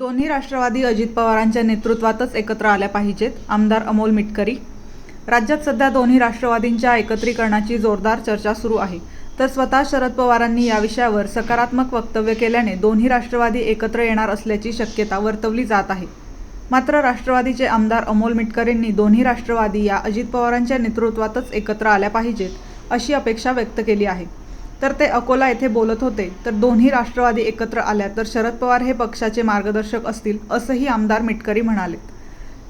दोन्ही राष्ट्रवादी अजित पवारांच्या नेतृत्वातच एकत्र आल्या पाहिजेत आमदार अमोल मिटकरी. राज्यात सध्या दोन्ही राष्ट्रवादींच्या एकत्रीकरणाची जोरदार चर्चा सुरू आहे. तर स्वतः शरद पवारांनी या विषयावर सकारात्मक वक्तव्य केल्याने दोन्ही राष्ट्रवादी एकत्र येणार असल्याची शक्यता वर्तवली जात आहे. मात्र राष्ट्रवादीचे आमदार अमोल मिटकरेंनी दोन्ही राष्ट्रवादी या अजित पवारांच्या नेतृत्वातच एकत्र आल्या पाहिजेत अशी अपेक्षा व्यक्त केली आहे. तर ते अकोला येथे बोलत होते. तर दोन्ही राष्ट्रवादी एकत्र आल्या तर शरद पवार हे पक्षाचे मार्गदर्शक असतील असंही आमदार मिटकरी म्हणाले.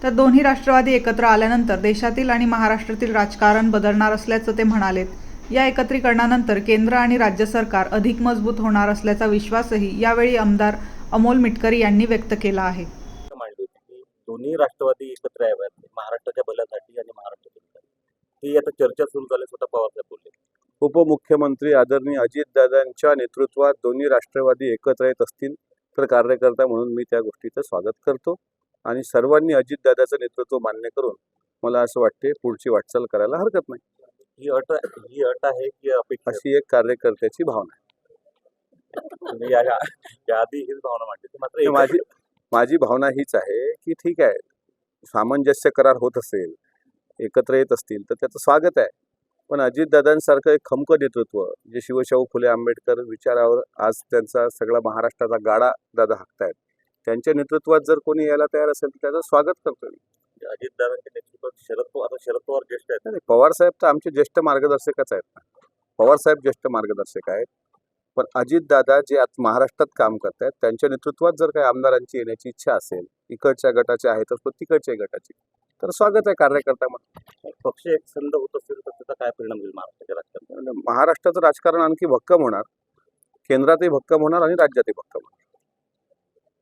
तर दोन्ही राष्ट्रवादी एकत्र आल्यानंतर देशातील आणि महाराष्ट्रातील राजकारण बदलणार असल्याचं ते म्हणालेत या एकत्रीकरणानंतर केंद्र आणि राज्य सरकार अधिक मजबूत होणार असल्याचा विश्वासही यावेळी आमदार अमोल मिटकरी यांनी व्यक्त केला आहे. दोन्ही राष्ट्रवादी एकत्र याव्यात. महाराष्ट्राच्या ही आता चर्चा सुरू झाली स्वतः पवारसाहेब बोलले उपमुख्यमंत्री आदरणीय अजितदादांच्या नेतृत्वात दोन्ही राष्ट्रवादी एकत्र येत असतील तर कार्यकर्ता म्हणून मी त्या गोष्टीचं स्वागत करतो आणि सर्वांनी अजितदादाचं नेतृत्व मान्य करून मला असं वाटते पुढची वाटचाल करायला हरकत नाही ही अट ही अट आहे की अपेक्षा आहे? अशी एक कार्यकर्त्याची भावना या आधी हीच भावना मांडली. मात्र आहे माझी माझी भावना हीच आहे की ठीक आहे सामंजस्य करार होत असेल एकत्र येत असतील तर त्याचं स्वागत आहे. पण अजितदादांसारखं एक खमकं नेतृत्व जे शिवशाहू फुले आंबेडकर विचारावर आज त्यांचा सगळा महाराष्ट्राचा गाडा दादा हाकतायत त्यांच्या नेतृत्वात जर कोणी यायला तयार असेल तर त्याचं स्वागत करतो मी. अजितदादांच्या नेतृत्वात शरद पवार शरद पवार ज्येष्ठ आहेत. नाही, पवार साहेब तर आमचे ज्येष्ठ मार्गदर्शकच आहेत ना. पवार साहेब ज्येष्ठ मार्गदर्शक आहेत. पण अजितदादा जे आज महाराष्ट्रात काम करतायत त्यांच्या नेतृत्वात जर काही आमदारांची येण्याची इच्छा असेल इकडच्या गटाच्या आहे तर तिकडच्या गटाची तर स्वागत आहे कार्यकर्ता म्हणून पक्ष एक संध होत असेल तर त्याचा काय परिणाम होईल महाराष्ट्राच्या राजकारणात महाराष्ट्राचं राजकारण आणखी भक्कम होणार. केंद्रातही भक्कम होणार आणि राज्यातही भक्कम होणार.